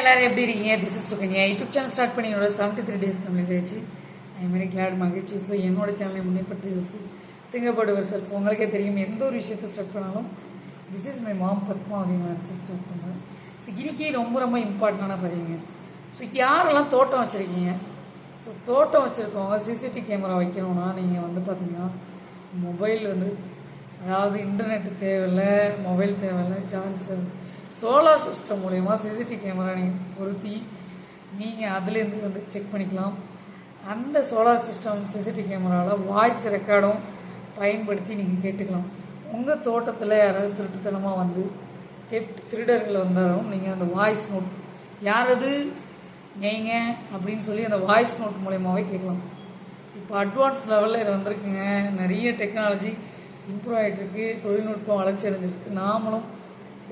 எல்லாரும் எப்படி இருக்கீங்க? This is Sukanya. YouTube channel start பண்ணி என்னோட செவன்டி த்ரீ டேஸ் கம்ப்ளீட் ஆயிடுச்சு ஐ மாதிரி கிளாட் மகிழ்ச்சி. ஸோ என்னோட சேனலை முன்னேற்பட்டு யோசி திங்கப்படுவர் செல்ஃப் உங்களுக்கே தெரியும். எந்த ஒரு விஷயத்தை ஸ்டார்ட் பண்ணாலும் this is my mom Padma அப்படின்னு நினச்சி ஸ்டார்ட் பண்ணுறேன் ஸோ இன்னைக்கு ரொம்ப ரொம்ப இம்பார்ட்டண்டான பதிவுங்க. ஸோ யாரெல்லாம் தோட்டம் வச்சுருக்கீங்க? ஸோ தோட்டம் வச்சுருக்கவங்க சிசிடிவி கேமரா வைக்கணும்னா நீங்கள் வந்து பார்த்தீங்கன்னா மொபைல் வந்து அதாவது இன்டர்நெட் தேவையில்லை மொபைல் தேவையில்லை சார்ஜ் தேவை சோலார் சிஸ்டம் மூலயமா சிசிடிவி கேமரா நீங்கள் பொருத்தி நீங்கள் அதுலேருந்து வந்து செக் பண்ணிக்கலாம். அந்த சோலார் சிஸ்டம் சிசிடிவி கேமராவில் வாய்ஸ் ரெக்கார்டும் பயன்படுத்தி நீங்கள் கேட்டுக்கலாம். உங்கள் தோட்டத்தில் யாராவது திருட்டுத்தனமாக வந்து தெஃப்ட் திருடர்கள் வந்தாலும் நீங்கள் அந்த வாய்ஸ் நோட் யாரது? நெய்ங்க அப்படின்னு சொல்லி அந்த வாய்ஸ் நோட் மூலயமாவே கேட்கலாம். இப்போ அட்வான்ஸ் லெவலில் இது வந்திருக்குங்க. நிறைய டெக்னாலஜி இம்ப்ரூவ் ஆகிட்டுருக்கு தொழில்நுட்பம் வளர்ச்சி அடைஞ்சிருக்கு. நாமளும்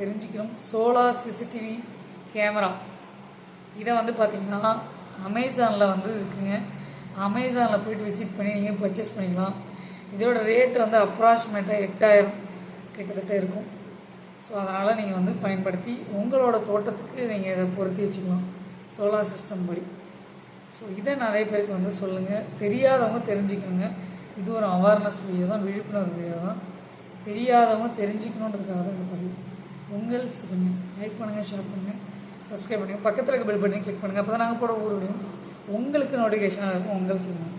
தெரிஞ்சுக்கணும் சோலார் சிசிடிவி கேமரா இதை வந்து பார்த்தீங்கன்னா அமேசானில் வந்து இருக்குங்க. அமேசானில் போயிட்டு விசிட் பண்ணி நீங்கள் பர்ச்சேஸ் பண்ணிக்கலாம். இதோட ரேட் வந்து அப்ராக்சிமேட்டாக எட்டாயிரம் கிட்டத்தட்ட இருக்கும். ஸோ அதனால் நீங்கள் வந்து பயன்படுத்தி உங்களோட தோட்டத்துக்கு நீங்கள் இதை பொருத்தி வச்சுக்கலாம். சோலார் சிஸ்டம் படி. ஸோ இதை நிறைய பேருக்கு வந்து சொல்லுங்கள் தெரியாதவங்க தெரிஞ்சுக்கணுங்க. இது ஒரு அவேர்னஸ் வீடியோ தான் விழிப்புணர்வு வீடியோ தான். தெரியாதவங்க தெரிஞ்சுக்கணுன்றதுக்காக தான் இந்த பதிவு. உங்கள் சுகன்யம் லைக் பண்ணுங்கள் ஷேர் பண்ணுங்கள் சப்ஸ்கிரைப் பண்ணுங்கள் பக்கத்தில் இருக்க பெல் பண்ணி கிளிக் பண்ணுங்கள் அப்போ தான் நாங்கள் போட ஊர் உங்களுக்கு நோட்டிஃபிகேஷனாக இருக்கும் உங்கள் சுகன்யம்